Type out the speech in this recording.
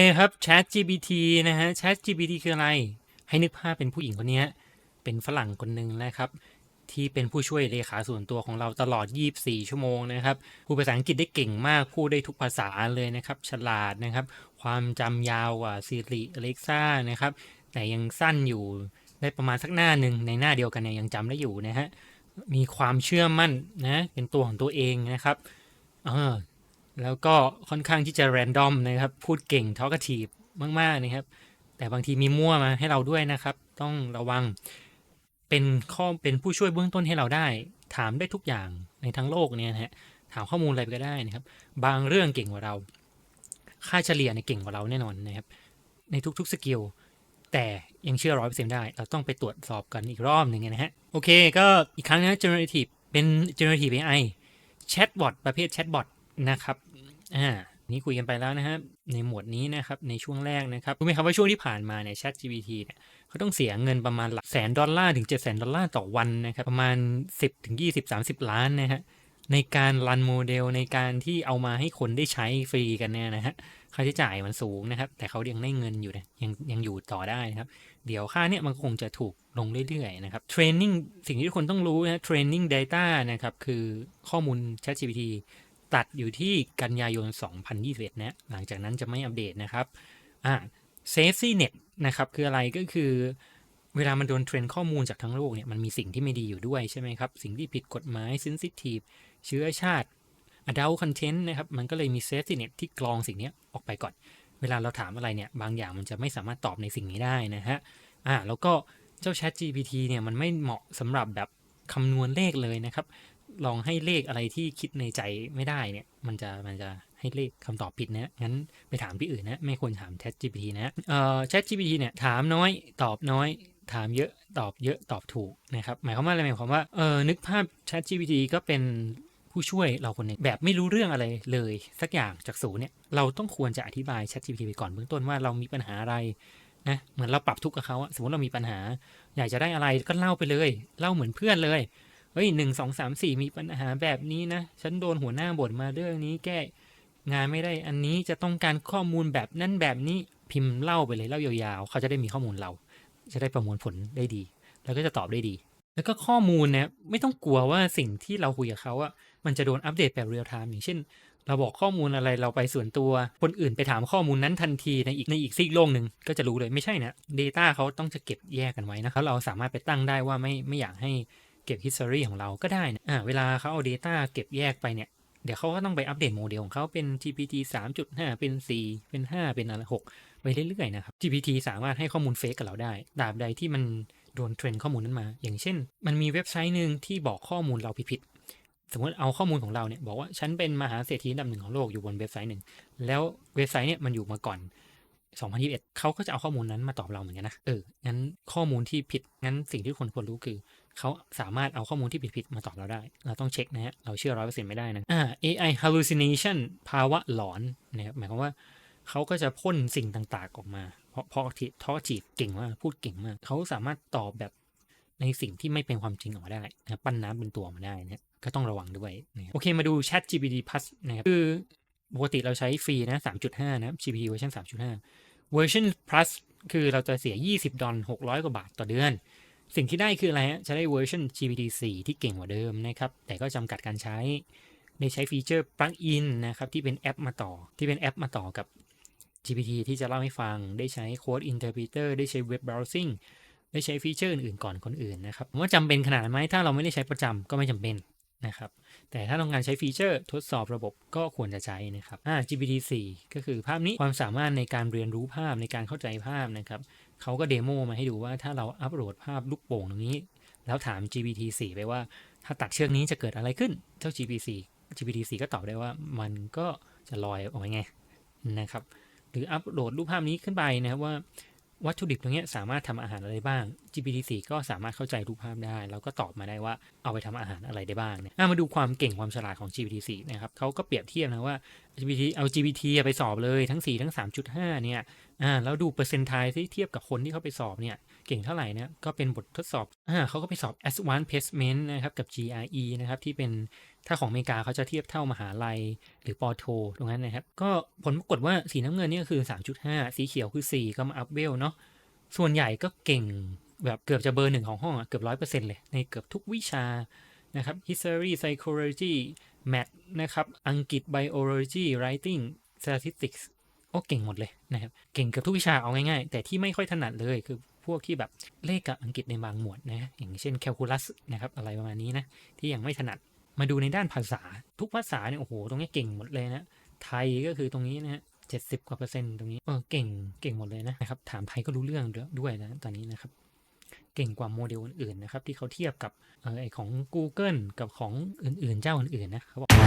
เอครับ Chat GPT นะฮะ Chat GPT คืออะไร ให้นึกภาพเป็นผู้หญิงคนนี้เป็นฝรั่งคนหนึ่งนะครับ ที่เป็นผู้ช่วยเลขาส่วนตัวของเราตลอด 24 ชั่วโมงนะครับพูดภาษาอังกฤษได้เก่งมากพูดได้ทุกภาษาเลยนะครับ ฉลาดนะครับ ความจำยาวกว่า Siri Alexa นะครับ แต่ยังสั้นอยู่ได้ประมาณสักหน้าหนึ่งในหน้าเดียวกันเนี่ยยังจำได้อยู่นะฮะมีความเชื่อมั่นนะเป็นตัวของตัวเองนะครับเออ แล้วก็ค่อนข้างที่จะ random นะครับ พูดเก่ง talkative มาก ๆ นะครับ แต่บางทีมีมั่วมาให้เราด้วยนะครับ ต้องระวังเป็นข้อเป็นผู้ช่วยเบื้องต้นให้เราได้ ถามได้ทุกอย่างในทั้งโลกเนี่ยนะฮะถามข้อมูลอะไรก็ได้นะครับ บางเรื่องเก่งกว่าเรา ค่าเฉลี่ยเนี่ยเก่งกว่าเราแน่นอนนะครับ ในทุกๆสกิลแต่ยังเชื่อร้อยเปอร์เซ็นต์ได้ เราต้องไปตรวจสอบกันอีกรอบหนึ่งนะฮะ โอเค ก็อีกครั้งนะ generative เป็น generative AI chatbot ประเภท chatbot นะครับอ่านี่คุยกันไปแล้วนะครับในหมวดนี้นะครับในช่วงแรกนะครับรู้ไหมครับว่าช่วงที่ผ่านมาเนี่ย Chat GPT เนี่ยเขาต้องเสียเงินประมาณหลักแสนดอลลาร์ถึง7 0 0 0 0ดอลลาร์ต่อวันนะครับประมาณ 10ถึง20 30 ล้านนะฮะในการรันโมเดลในการที่เอามาให้คนได้ใช้ฟรีกันเนี่ยนะฮะค่าใช้จ่ายมันสูงนะครับ แต่เขายังได้เงินอยู่นะยังยังอยู่ต่อได้นะครับ เดี๋ยวค่าเนี่ยมันคงจะถูกลงเรื่อยๆนะครับ training สิ่งที่ทุกคนต้องรู้นะ training data นะครับคือข้อมูล ChatGPT ตัดอยู่ที่กันยายน 2021 นะ หลังจากนั้นจะไม่อัปเดตนะครับ อ่า safety net นะครับ คืออะไรก็คือเวลามันโดนเทรนข้อมูลจากทั้งโลกเนี่ย มันมีสิ่งที่ไม่ดีอยู่ด้วยใช่ไหมครับ สิ่งที่ผิดกฎหมาย sensitive เชื้อชาติ adult content นะครับ มันก็เลยมี safety net ที่กรองสิ่งนี้ออกไปก่อน เวลาเราถามอะไรเนี่ย บางอย่างมันจะไม่สามารถตอบในสิ่งนี้ได้นะฮะ อ่า แล้วก็เจ้า Chat GPT เนี่ย มันไม่เหมาะสำหรับแบบคำนวณเลขเลยนะครับ ลองให้เลขอะไรที่คิดในใจไม่ได้เนี่ย มันจะมันจะให้เลขคำตอบผิดนะงั้นไปถามที่อื่นนะ ไม่ควรถาม Chat GPT นะเอ่อ Chat GPT เนี่ยถามน้อยตอบน้อย ถามเยอะตอบเยอะตอบถูกนะครับ หมายความว่าอะไรหมายความว่าเออนึกภาพ Chat GPT ก็เป็นผู้ช่วยเราคนหนึ่งแบบไม่รู้เรื่องอะไรเลยสักอย่างจากศูนย์เนี่ยเราต้องควรจะอธิบาย Chat GPT ไปก่อนเบื้องต้นว่าเรามีปัญหาอะไรนะเหมือนเราปรับทุกข์กับเขาอะสมมติเรามีปัญหา อยากจะได้อะไรก็เล่าไปเลย เล่าเหมือนเพื่อนเลย เฮ้ยหนึ่งสองสามสี่มีปัญหาแบบนี้นะ ฉันโดนหัวหน้าบ่นมาเรื่องนี้แก้งานไม่ได้อันนี้จะต้องการข้อมูลแบบนั้นแบบนี้พิมพ์เล่าไปเลยเล่ายาวๆ เขาจะได้มีข้อมูลเรา จะได้ประมวลผลได้ดี แล้วก็จะตอบได้ดี แล้วก็ข้อมูลเนี่ยไม่ต้องกลัวว่าสิ่งที่เราคุยกับเขาอะมันจะโดนอัปเดตแบบเรียลไทม์อย่างเช่น เราบอกข้อมูลอะไรเราไปส่วนตัว คนอื่นไปถามข้อมูลนั้นทันทีในอีกในอีกซีกโลกหนึ่งก็จะรู้เลยไม่ใช่นะ Data เขาต้องจะเก็บแยกกันไว้นะแล้วเราสามารถไปตั้งได้ว่าไม่ไม่อยากให้ เก็บ history ของเราก็ได้นะอ่าเวลาเขาเอา Data เก็บแยกไปเนี่ย เดี๋ยวเขาก็ต้องไปอัปเดตโมเดลของเขาเป็น GPT 3.5 เป็น 4 เป็น 5 เป็นอะไร6ไปเรื่อยๆนะครับ GPT สามารถให้ข้อมูลเฟกกับเราได้ตราบใดที่มันโดนเทรนข้อมูลนั้นมา อย่างเช่น มันมีเว็บไซต์หนึ่งที่บอกข้อมูลเราผิดๆสมมติเอาข้อมูลของเราเนี่ยบอกว่าฉันเป็นมหาเศรษฐีอันดับหนึ่งของโลกอยู่บนเว็บไซต์หนึ่ง แล้วเว็บไซต์เนี่ยมันอยู่มาก่อน 2021 เขาก็จะเอาข้อมูลนั้นมาตอบเราเหมือนกันนะ เออ งั้นข้อมูลที่ผิด งั้นสิ่งที่คนควรรู้คือ เขาสามารถเอาข้อมูลที่ผิดๆมาตอบเราได้ เราต้องเช็คนะฮะ เราเชื่อร้อยเปอร์เซ็นต์ไม่ได้นะอ่า AI hallucination ภาวะหลอนนะครับหมายความว่าเขาก็จะพ่นสิ่งต่างๆออกมา เพราะพราะที่ท้อจีบเก่งมากพูดเก่งมากเขาสามารถตอบแบบในสิ่งที่ไม่เป็นความจริงออกมาได้นะปั้นน้ำเป็นตัวมาได้นะก็ต้องระวังด้วยนะโอเคมาดู Chat GPT Plus นะครับคือปกติเราใช้ฟรีนะ3.5 นะ GPT เวอร์ชัน3.5 เวอร์ชัน plus คือเราจะเสีย 20 ดอล600 กว่าบาทต่อเดือน สิ่งที่ได้คืออะไรฮะ จะได้เวอร์ชัน GPT 4 ที่เก่งกว่าเดิมนะครับ แต่ก็จำกัดการใช้ ได้ใช้ฟีเจอร์ plug-in นะครับ ที่เป็นแอปมาต่อ ที่เป็นแอปมาต่อกับ GPT ที่จะเล่าให้ฟัง ได้ใช้โค้ดอินเทอร์ r ิเตอร์ได้ใช้เว็บเบราว์ซิ่งได้ใช้ฟีเจอร์อื่นๆก่อนคนอื่นนะครับว่าจำเป็นขนาดไหมถ้าเราไม่ได้ใช้ประจำก็ไม่จำเป็น นะครับแต่ถ้าต้องการใช้ฟีเจอร์ทดสอบระบบก็ควรจะใช้นะครับอ่า GPT 4ก็คือภาพนี้ความสามารถในการเรียนรู้ภาพในการเข้าใจภาพนะครับเขาก็เดโมมาให้ดูว่าถ้าเราอัปโหลดภาพลูกโป่งตรงนี้ แล้วถาม GPT 4ไปว่า ถ้าตัดเชือกนี้จะเกิดอะไรขึ้นเจ้า GPT 4 GPT 4ก็ตอบได้ว่ามันก็จะลอยออกมาไงนะครับหรืออัปโหลดรูปภาพนี้ขึ้นไปนะครับว่า วัตถุดิบตรงนี้สามารถทำอาหารอะไรบ้าง GPT-4 ก็สามารถเข้าใจรูปภาพได้ แล้วก็ตอบมาได้ว่าเอาไปทำอาหารอะไรได้บ้างเนี่ยมาดูความเก่งความฉลาดของ GPT-4 นะครับเขาก็เปรียบเทียบนะว่า GPT เอา GPT ไปสอบเลยทั้ง 4 ทั้ง 3.5 เนี่ย อ่าแล้วดูเปอร์เซนต์ไทที่เทียบกับคนที่เขาไปสอบเนี่ยเก่งเท่าไหร่นี่ยก็เป็นบททดสอบอ่าเขาก็ไปสอบ Advanced Placement นะครับกับ GRE นะครับที่เป็นถ้าของอเมริกาเขาจะเทียบเท่ามหาลัยหรือปอโท ตรงนั้นนะครับ ก็ผลปรากฏว่าสีน้ำเงินนี่คือ 3.5 สีเขียวคือ 4 ก็มาอัพเวลเนาะส่วนใหญ่ก็เก่งแบบเกือบจะเบอร์หนึ่งของห้องอะเกือบร้อยเปอร์เซ็นต์เลย ในเกือบทุกวิชานะครับ history psychology math นะครับ อังกฤษ biology writing statistics โอ้เก่งหมดเลยนะครับเก่งกือบทุกวิชาเอาง่ายๆ แต่ที่ไม่ค่อยถนัดเลยคือพวกที่แบบเลขกับอังกฤษในบางหมวดนะอย่างเช่น calculus นะครับอะไรประมาณนี้นะที่ยังไม่ถนัดมาดูในด้านภาษาทุกภาษาเนี่ยโอ้โหตรงนี้เก่งหมดเลยนะไทยก็คือตรงนี้นะฮะเจ็ดสิบกว่าเปอร์เซ็นต์ตรงนี้เออเก่งเก่งหมดเลยนะครับถามไทยก็รู้เรื่องด้วยนะตอนนี้นะครับเก่งกว่าโมเดลอื่นๆนะครับที่เขาเทียบกับออไอของ Google กับของอื่นๆเจ้าอื่นๆนะเขาบอก